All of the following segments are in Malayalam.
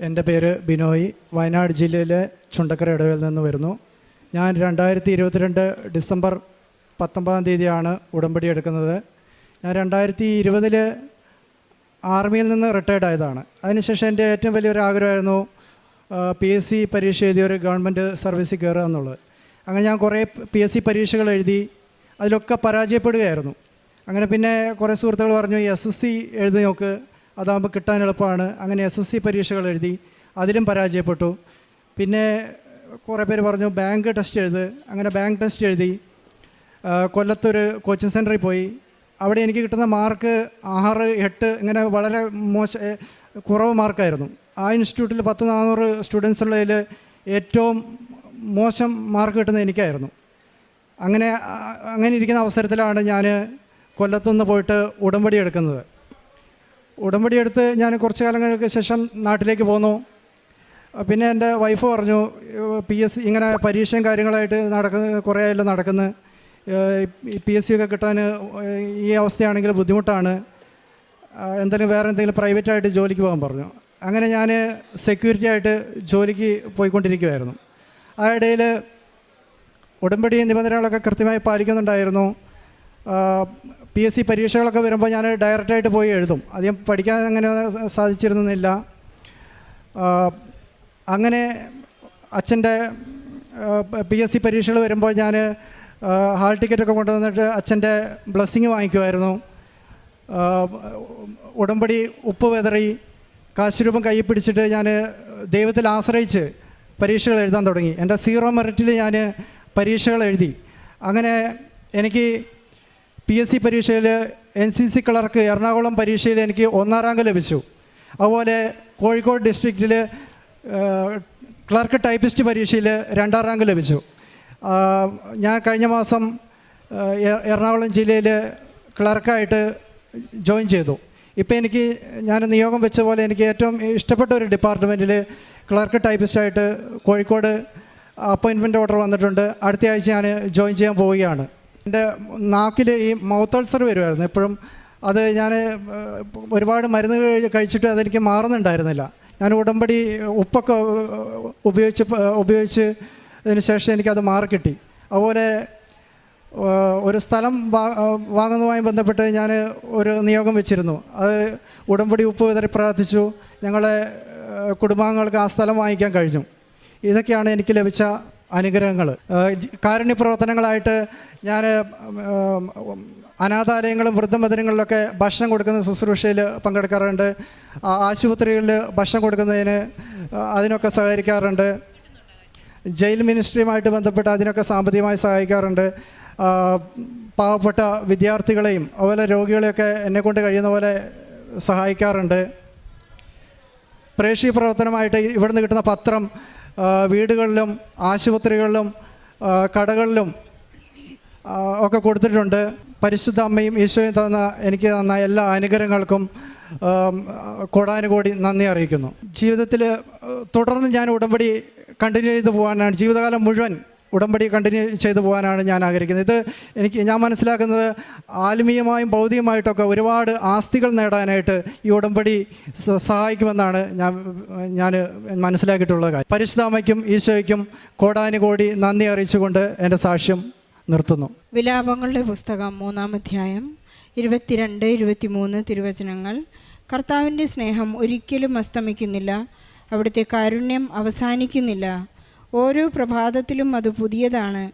എന്റെ പേര് ബിനോയ്. വയനാട് ജില്ലയിലെ ചുണ്ടക്കര ഇടവേൽ നിന്ന് വരുന്നു. ഞാൻ രണ്ടായിരത്തി ഇരുപത്തിരണ്ട് ഡിസംബർ പത്തൊമ്പതാം തീയതിയാണ് ഉടമ്പടി എടുക്കുന്നത്. ഞാൻ രണ്ടായിരത്തി ഇരുപതിൽ ആർമിയിൽ നിന്ന് റിട്ടയർഡ് ആയതാണ്. അതിനുശേഷം എന്റെ ഏറ്റവും വലിയൊരു ആഗ്രഹമായിരുന്നു പി എസ് സി പരീക്ഷ എഴുതിയ ഒരു ഗവൺമെന്റ് സർവീസിൽ കയറുക എന്നുള്ളത്. അങ്ങനെ ഞാൻ കുറേ പി എസ് സി പരീക്ഷകൾ എഴുതി അതിലൊക്കെ പരാജയപ്പെടുകയായിരുന്നു. അങ്ങനെ പിന്നെ കുറേ സുഹൃത്തുക്കൾ പറഞ്ഞു എസ് എസ് സി എഴുതി നോക്ക്. അതാകുമ്പോൾ കിട്ടാൻ എളുപ്പമാണ്. അങ്ങനെ എസ് എസ് സി പരീക്ഷകൾ എഴുതി അതിലും പരാജയപ്പെട്ടു. പിന്നെ കുറേ പേര് പറഞ്ഞു ബാങ്ക് ടെസ്റ്റ് എഴുത്. അങ്ങനെ ബാങ്ക് ടെസ്റ്റ് എഴുതി. കൊല്ലത്തൊരു കോച്ചിങ് സെന്ററിൽ പോയി. അവിടെ എനിക്ക് കിട്ടുന്ന മാർക്ക് ആറ് എട്ട് ഇങ്ങനെ വളരെ മോശ കുറവ് മാർക്കായിരുന്നു. ആ ഇൻസ്റ്റിറ്റ്യൂട്ടിൽ പത്ത് നാനൂറ് സ്റ്റുഡൻസ് ഉള്ളതിൽ ഏറ്റവും മോശം മാർക്ക് കിട്ടുന്നത് എനിക്കായിരുന്നു. അങ്ങനെ അങ്ങനെ ഇരിക്കുന്ന അവസരത്തിലാണ് ഞാൻ കൊല്ലത്തുനിന്ന് പോയിട്ട് ഉടമ്പടി എടുക്കുന്നത്. ഉടമ്പടി എടുത്ത് ഞാൻ കുറച്ച് കാലങ്ങൾക്ക് ശേഷം നാട്ടിലേക്ക് പോന്നു. പിന്നെ എന്റെ വൈഫ് പറഞ്ഞു പി എസ് ഇങ്ങനെ പരീക്ഷയും കാര്യങ്ങളായിട്ട് നടക്കുന്ന കുറേ ആയല്ലോ നടക്കുന്ന. പി എസ് സി ഒക്കെ കിട്ടാൻ ഈ അവസ്ഥയാണെങ്കിൽ ബുദ്ധിമുട്ടാണ്. എന്തെങ്കിലും വേറെ എന്തെങ്കിലും പ്രൈവറ്റായിട്ട് ജോലിക്ക് പോകാൻ പറഞ്ഞു. അങ്ങനെ ഞാൻ സെക്യൂരിറ്റി ആയിട്ട് ജോലിക്ക് പോയിക്കൊണ്ടിരിക്കുമായിരുന്നു ആ ഇടയിൽ ഉടമ്പടി നിബന്ധനകളൊക്കെ കൃത്യമായി പാലിക്കുന്നുണ്ടായിരുന്നു. പി എസ് സി പരീക്ഷകളൊക്കെ വരുമ്പോൾ ഞാൻ ഡയറക്റ്റായിട്ട് പോയി എഴുതും. അധികം പഠിക്കാൻ അങ്ങനെ സാധിച്ചിരുന്നില്ല. അങ്ങനെ അച്ഛന്റെ പി എസ് സി പരീക്ഷകൾ വരുമ്പോൾ ഞാൻ ഹാൾ ടിക്കറ്റൊക്കെ കൊണ്ടുവന്നിട്ട് അച്ഛന്റെ ബ്ലെസ്സിങ് വാങ്ങിക്കുമായിരുന്നു ഉടമ്പടി ഉപ്പ് വെതറി കാശുരൂപം കൈ പിടിച്ചിട്ട് ഞാൻ ദൈവത്തിൽ ആശ്രയിച്ച് പരീക്ഷകൾ എഴുതാൻ തുടങ്ങി. എന്റെ സീറോ മെറിറ്റിൽ ഞാൻ പരീക്ഷകൾ എഴുതി. അങ്ങനെ എനിക്ക് പി എസ് സി പരീക്ഷയിൽ N C C clerk Ernakulam പരീക്ഷയിൽ എനിക്ക് ഒന്നാം റാങ്ക് ലഭിച്ചു. അതുപോലെ കോഴിക്കോട് ഡിസ്ട്രിക്റ്റിൽ ക്ലർക്ക് ടൈപ്പിസ്റ്റ് പരീക്ഷയിൽ രണ്ടാം റാങ്ക് ലഭിച്ചു. ഞാൻ കഴിഞ്ഞ മാസം എറണാകുളം ജില്ലയിൽ ക്ലർക്കായിട്ട് ജോയിൻ ചെയ്തു. ഇപ്പോൾ എനിക്ക് ഞാൻ നിയോഗം വെച്ച പോലെ എനിക്ക് ഏറ്റവും ഇഷ്ടപ്പെട്ട ഒരു ഡിപ്പാർട്ട്മെന്റിൽ ക്ലർക്ക് ടൈപ്പിസ്റ്റായിട്ട് കോഴിക്കോട് അപ്പോയിൻമെന്റ് ഓർഡർ വന്നിട്ടുണ്ട്. അടുത്ത ആഴ്ച ഞാൻ ജോയിൻ ചെയ്യാൻ പോവുകയാണ്. എന്റെ നാക്കിൽ ഈ മൗത്ത് അൾസർ വരുമായിരുന്നു എപ്പോഴും അത് ഞാൻ ഒരുപാട് മരുന്ന് കഴിച്ചിട്ട് അതെനിക്ക് മാറുന്നുണ്ടായിരുന്നില്ല. ഞാൻ ഉടമ്പടി ഉപ്പൊക്കെ ഉപയോഗിച്ച് ഉപയോഗിച്ച് അതിന് ശേഷം എനിക്കത് മാറിക്കിട്ടി. അതുപോലെ ഒരു സ്ഥലം വാങ്ങുന്നതുമായി ബന്ധപ്പെട്ട് ഞാൻ ഒരു നിയോഗം വെച്ചിരുന്നു. അത് ഉടമ്പടി ഉപ്പ് വിതറി പ്രാർത്ഥിച്ചു. ഞങ്ങളെ കുടുംബാംഗങ്ങൾക്ക് ആ സ്ഥലം വാങ്ങിക്കാൻ കഴിഞ്ഞു. ഇതൊക്കെയാണ് എനിക്ക് ലഭിച്ച അനുഗ്രഹങ്ങൾ. കാരുണ്യ പ്രവർത്തനങ്ങളായിട്ട് ഞാൻ അനാഥാലയങ്ങളും വൃദ്ധമന്ദിരങ്ങളിലൊക്കെ ഭക്ഷണം കൊടുക്കുന്ന ശുശ്രൂഷയിൽ പങ്കെടുക്കാറുണ്ട്. ആശുപത്രികളിൽ ഭക്ഷണം കൊടുക്കുന്നതിന് അതിനൊക്കെ സഹകരിക്കാറുണ്ട്. ജയിൽ മിനിസ്ട്രിയുമായിട്ട് ബന്ധപ്പെട്ട് അതിനൊക്കെ സാമ്പത്തികമായി സഹായിക്കാറുണ്ട്. പാവപ്പെട്ട വിദ്യാർത്ഥികളെയും അതുപോലെ രോഗികളെയൊക്കെ എന്നെക്കൊണ്ട് കഴിയുന്ന പോലെ സഹായിക്കാറുണ്ട്. പ്രേക്ഷി പ്രവർത്തനമായിട്ട് ഇവിടുന്ന് കിട്ടുന്ന പത്രം വീടുകളിലും ആശുപത്രികളിലും കടകളിലും ഒക്കെ കൊടുത്തിട്ടുണ്ട്. പരിശുദ്ധ അമ്മയും ഈശോയും തന്ന എനിക്ക് തന്ന എല്ലാ അനുഗ്രഹങ്ങൾക്കും കോടാനുകോടി നന്ദി അറിയിക്കുന്നു. ജീവിതത്തിൽ തുടർന്ന് ഞാൻ ഉടമ്പടി കണ്ടിന്യൂ ചെയ്തു പോകാനാണ്. ജീവിതകാലം മുഴുവൻ ഉടമ്പടി കണ്ടിന്യൂ ചെയ്തു പോകാനാണ് ഞാൻ ആഗ്രഹിക്കുന്നത്. ഇത് എനിക്ക് ഞാൻ മനസ്സിലാക്കുന്നത് ആത്മീയമായും ഭൗതികമായിട്ടൊക്കെ ഒരുപാട് ആസ്തികൾ നേടാനായിട്ട് ഈ ഉടമ്പടി സഹായിക്കുമെന്നാണ് ഞാൻ ഞാൻ മനസ്സിലാക്കിയിട്ടുള്ള കാര്യം. പരിശുദ്ധാമയ്ക്കും ഈശോയ്ക്കും കോടാനുകോടി നന്ദി അറിയിച്ചുകൊണ്ട് എന്റെ സാക്ഷ്യം നിർത്തുന്നു. വിലാപങ്ങളുടെ പുസ്തകം മൂന്നാം അധ്യായം ഇരുപത്തിരണ്ട് ഇരുപത്തിമൂന്ന് തിരുവചനങ്ങൾ. കർത്താവിന്റെ സ്നേഹം ഒരിക്കലും അസ്തമിക്കുന്നില്ല. അവിടുത്തെ കാരുണ്യം അവസാനിക്കുന്നില്ല. ഓരോ പ്രഭാതത്തിലും അത് പുതിയതാണ്.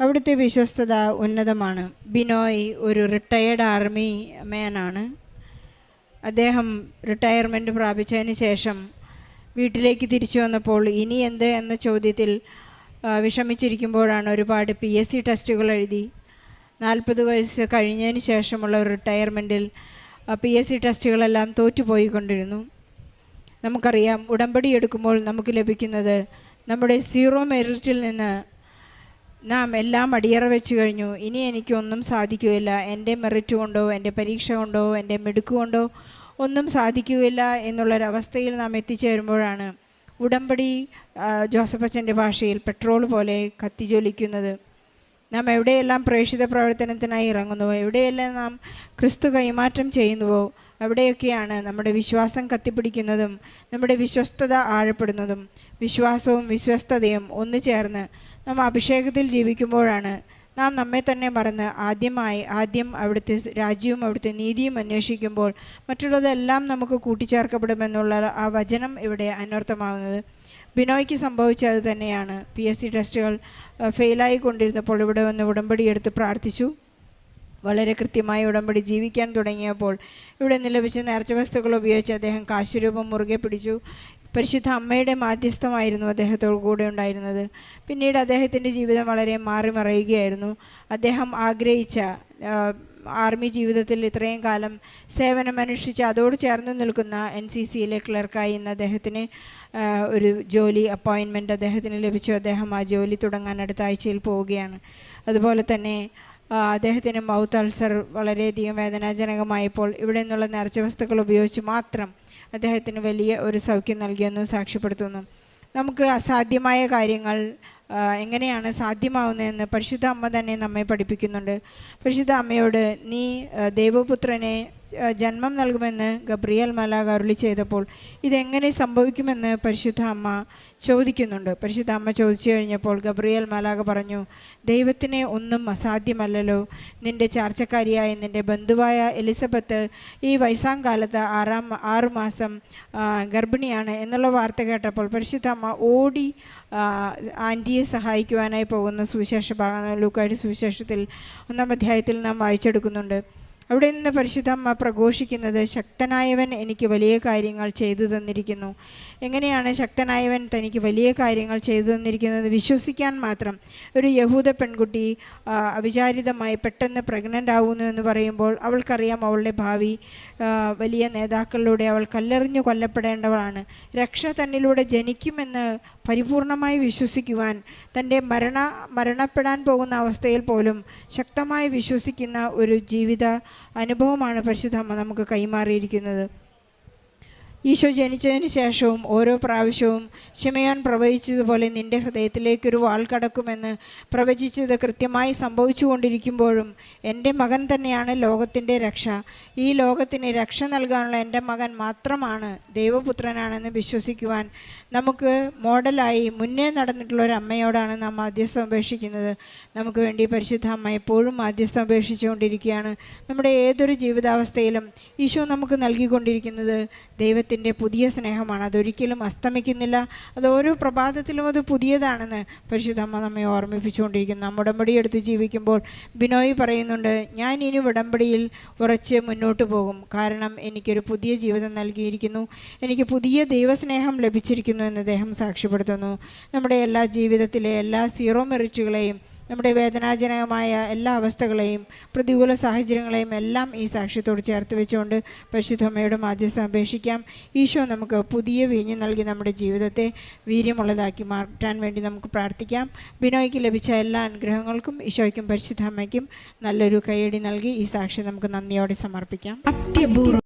അവിടുത്തെ വിശ്വസ്തത ഉന്നതമാണ്. ബിനോയ് ഒരു റിട്ടയേർഡ് ആർമി മാനാണ് അദ്ദേഹം റിട്ടയർമെന്റ് പ്രാപിച്ചതിന് ശേഷം വീട്ടിലേക്ക് തിരിച്ചു വന്നപ്പോൾ ഇനി എന്ത് എന്ന ചോദ്യത്തിൽ വിഷമിച്ചിരിക്കുമ്പോഴാണ് ഒരുപാട് പി എസ് സി ടെസ്റ്റുകൾ എഴുതി. നാൽപ്പത് വയസ്സ് കഴിഞ്ഞതിന് ശേഷമുള്ള റിട്ടയർമെന്റിൽ പി എസ് സി ടെസ്റ്റുകളെല്ലാം തോറ്റുപോയിക്കൊണ്ടിരുന്നു. നമുക്കറിയാം ഉടമ്പടി എടുക്കുമ്പോൾ നമുക്ക് ലഭിക്കുന്നത് നമ്മുടെ സീറോ മെറിറ്റിൽ നിന്ന് നാം എല്ലാം അടിയറ വെച്ച് കഴിഞ്ഞു. ഇനി എനിക്കൊന്നും സാധിക്കുകയില്ല. എന്റെ മെറിറ്റ് കൊണ്ടോ എന്റെ പരീക്ഷ കൊണ്ടോ എന്റെ മിടുക്ക് കൊണ്ടോ ഒന്നും സാധിക്കുകയില്ല എന്നുള്ളൊരവസ്ഥയിൽ നാം എത്തിച്ചേരുമ്പോഴാണ് ഉടമ്പടി ജോസഫ് അച്ഛന്റെ ഭാഷയിൽ പെട്രോൾ പോലെ കത്തിജ്വലിക്കുന്നത്. നാം എവിടെയെല്ലാം പ്രേക്ഷിത പ്രവർത്തനത്തിനായി ഇറങ്ങുന്നുവോ എവിടെയെല്ലാം നാം ക്രിസ്തു കൈമാറ്റം ചെയ്യുന്നുവോ? അവിടെയൊക്കെയാണ് നമ്മുടെ വിശ്വാസം കത്തിപ്പിടിക്കുന്നതും നമ്മുടെ വിശ്വസ്തത ആഴപ്പെടുന്നതും വിശ്വാസവും വിശ്വസ്തതയും ഒന്നു ചേർന്ന് നാം അഭിഷേകത്തിൽ ജീവിക്കുമ്പോഴാണ് നാം നമ്മെ തന്നെ മറന്ന് ആദ്യമായി ആദ്യം അവിടുത്തെ രാജ്യവും അവിടുത്തെ നീതിയും അന്വേഷിക്കുമ്പോൾ മറ്റുള്ളതെല്ലാം നമുക്ക് കൂട്ടിച്ചേർക്കപ്പെടുമെന്നുള്ള ആ വചനം ഇവിടെ അനർത്ഥമാകുന്നത് ബിനോയ്ക്ക് സംഭവിച്ചത് തന്നെയാണ്. പി എസ് സി ടെസ്റ്റുകൾ ഫെയിലായി കൊണ്ടിരുന്നപ്പോൾ ഇവിടെ വന്ന് ഉടമ്പടിയെടുത്ത് പ്രാർത്ഥിച്ചു. വളരെ കൃത്യമായി ഉടമ്പടി ജീവിക്കാൻ തുടങ്ങിയപ്പോൾ ഇവിടെ നിന്ന് ലഭിച്ച നേർച്ച വസ്തുക്കൾ ഉപയോഗിച്ച് അദ്ദേഹം കാശുരൂപം മുറുകെ പിടിച്ചു. പരിശുദ്ധ അമ്മയുടെ മാധ്യസ്ഥമായിരുന്നു അദ്ദേഹത്തോടു കൂടെ ഉണ്ടായിരുന്നത്. പിന്നീട് അദ്ദേഹത്തിന്റെ ജീവിതം വളരെ മാറി മറയുകയായിരുന്നു. അദ്ദേഹം ആഗ്രഹിച്ച ആർമി ജീവിതത്തിൽ ഇത്രയും കാലം സേവനമനുഷ്ഠിച്ച് അതോട് ചേർന്ന് നിൽക്കുന്ന എൻ സി സിയിലെ ക്ലർക്കായി ഇന്ന് അദ്ദേഹത്തിന് ഒരു ജോലി അപ്പോയിൻമെന്റ് അദ്ദേഹത്തിന് ലഭിച്ചു. അദ്ദേഹം ആ ജോലി തുടങ്ങാൻ അടുത്ത ആഴ്ചയിൽ പോവുകയാണ്. അതുപോലെ തന്നെ അദ്ദേഹത്തിന് മൗത്ത് അൾസർ വളരെയധികം വേദനാജനകമായപ്പോൾ ഇവിടെ നിന്നുള്ള നേർച്ച വസ്തുക്കൾ ഉപയോഗിച്ച് മാത്രം അദ്ദേഹത്തിന് വലിയ ഒരു സൗഖ്യം നൽകിയെന്ന് സാക്ഷ്യപ്പെടുത്തുന്നു. നമുക്ക് അസാധ്യമായ കാര്യങ്ങൾ എങ്ങനെയാണ് സാധ്യമാവുന്നതെന്ന് പരിശുദ്ധ അമ്മ തന്നെ നമ്മെ പഠിപ്പിക്കുന്നുണ്ട്. പരിശുദ്ധ അമ്മയോട് നീ ദൈവപുത്രനെ ജന്മം നൽകുമെന്ന് ഗബ്രിയൽ മലാഗ് അരുളി ചെയ്തപ്പോൾ ഇതെങ്ങനെ സംഭവിക്കുമെന്ന് പരിശുദ്ധ അമ്മ ചോദിക്കുന്നുണ്ട്. പരിശുദ്ധ അമ്മ ചോദിച്ചു കഴിഞ്ഞപ്പോൾ ഗബ്രിയൽ മലാഗ് പറഞ്ഞു ദൈവത്തിനെ ഒന്നും അസാധ്യമല്ലല്ലോ. നിന്റെ ചാർച്ചക്കാരിയായ നിന്റെ ബന്ധുവായ എലിസബത്ത് ഈ വയസ്സാം കാലത്ത് ആറാം ആറുമാസം ഗർഭിണിയാണ് എന്നുള്ള വാർത്ത കേട്ടപ്പോൾ പരിശുദ്ധ അമ്മ ഓടി ആന്റിയെ സഹായിക്കുവാനായി പോകുന്ന സുവിശേഷ ഭാഗം ലൂക്കായുടെ സുവിശേഷത്തിൽ ഒന്നാം അധ്യായത്തിൽ നാം വായിച്ചെടുക്കുന്നുണ്ട്. അവിടെ നിന്ന് പരിശുദ്ധമ്മ പ്രഘോഷിക്കുന്നത് ശക്തനായവൻ എനിക്ക് വലിയ കാര്യങ്ങൾ ചെയ്തു തന്നിരിക്കുന്നു. എങ്ങനെയാണ് ശക്തനായവൻ തനിക്ക് വലിയ കാര്യങ്ങൾ ചെയ്തു തന്നിരിക്കുന്നത്? വിശ്വസിക്കാൻ മാത്രം. ഒരു യഹൂദ പെൺകുട്ടി അവിചാരിതമായി പെട്ടെന്ന് പ്രഗ്നന്റ് ആവുന്നു എന്ന് പറയുമ്പോൾ അവൾക്കറിയാം അവളുടെ ഭാവി വലിയ നേതാക്കളിലൂടെ അവൾ കല്ലെറിഞ്ഞു കൊല്ലപ്പെടേണ്ടവളാണ്. രക്ഷ തന്നിലൂടെ ജനിക്കുമെന്ന് പരിപൂർണമായി വിശ്വസിക്കുവാൻ തന്റെ മരണ മരണപ്പെടാൻ പോകുന്ന അവസ്ഥയിൽ പോലും ശക്തമായി വിശ്വസിക്കുന്ന ഒരു ജീവിത അനുഭവമാണ് പരിശുദ്ധ അമ്മ നമുക്ക് കൈമാറിയിരിക്കുന്നത്. ഈശോ ജനിച്ചതിന് ശേഷവും ഓരോ പ്രാവശ്യവും ഷിമയോൻ പ്രവചിച്ചതുപോലെ നിന്റെ ഹൃദയത്തിലേക്കൊരു വാൾ കടക്കുമെന്ന് പ്രവചിച്ചത് കൃത്യമായി സംഭവിച്ചുകൊണ്ടിരിക്കുമ്പോഴും എന്റെ മകൻ തന്നെയാണ് ലോകത്തിന്റെ രക്ഷ. ഈ ലോകത്തിന് രക്ഷ നൽകാനുള്ള എന്റെ മകൻ മാത്രമാണ് ദൈവപുത്രനാണെന്ന് വിശ്വസിക്കുവാൻ നമുക്ക് മോഡലായി മുന്നേ നടന്നിട്ടുള്ള ഒരു അമ്മയോടാണ് നാം മാധ്യസ്ഥം അപേക്ഷിക്കുന്നത്. നമുക്ക് വേണ്ടി പരിശുദ്ധ അമ്മ എപ്പോഴും മാധ്യസ്ഥം അപേക്ഷിച്ചുകൊണ്ടിരിക്കുകയാണ്. നമ്മുടെ ഏതൊരു ജീവിതാവസ്ഥയിലും ഈശോ നമുക്ക് നൽകിക്കൊണ്ടിരിക്കുന്നത് ദൈവത്തിന്റെ പുതിയ സ്നേഹമാണ്. അതൊരിക്കലും അസ്തമിക്കുന്നില്ല. അത് ഓരോ പ്രഭാതത്തിലും അത് പുതിയതാണെന്ന് പരിശുദ്ധമ്മ നമ്മെ ഓർമ്മിപ്പിച്ചുകൊണ്ടിരിക്കുന്നു. നമ്മുടെ ഉടമ്പടി എടുത്ത് ജീവിക്കുമ്പോൾ ബിനോയ് പറയുന്നുണ്ട് ഞാൻ ഇനി ഉടമ്പടിയിൽ ഉറച്ച് മുന്നോട്ട് പോകും. കാരണം എനിക്കൊരു പുതിയ ജീവിതം നൽകിയിരിക്കുന്നു. എനിക്ക് പുതിയ ദൈവസ്നേഹം ലഭിച്ചിരിക്കുന്നു എന്ന് അദ്ദേഹം സാക്ഷ്യപ്പെടുത്തുന്നു. നമ്മുടെ എല്ലാ ജീവിതത്തിലെ എല്ലാ സീറോ മെറിറ്റുകളെയും നമ്മുടെ വേദനാജനകമായ എല്ലാ അവസ്ഥകളെയും പ്രതികൂല സാഹചര്യങ്ങളെയും എല്ലാം ഈ സാക്ഷ്യത്തോട് ചേർത്ത് വെച്ചുകൊണ്ട് പരിശുദ്ധമ്മയുടെ മാധ്യസ്ഥം അപേക്ഷിക്കാം. ഈശോ നമുക്ക് പുതിയ വീഞ്ഞ് നൽകി നമ്മുടെ ജീവിതത്തെ വീര്യമുള്ളതാക്കി മാറ്റാൻ വേണ്ടി നമുക്ക് പ്രാർത്ഥിക്കാം. ബിനോയ്ക്ക് ലഭിച്ച എല്ലാ അനുഗ്രഹങ്ങൾക്കും ഈശോയ്ക്കും പരിശുദ്ധമ്മയ്ക്കും നല്ലൊരു കൈയടി നൽകി ഈ സാക്ഷ്യം നമുക്ക് നന്ദിയോടെ സമർപ്പിക്കാം. അത്യപൂർവ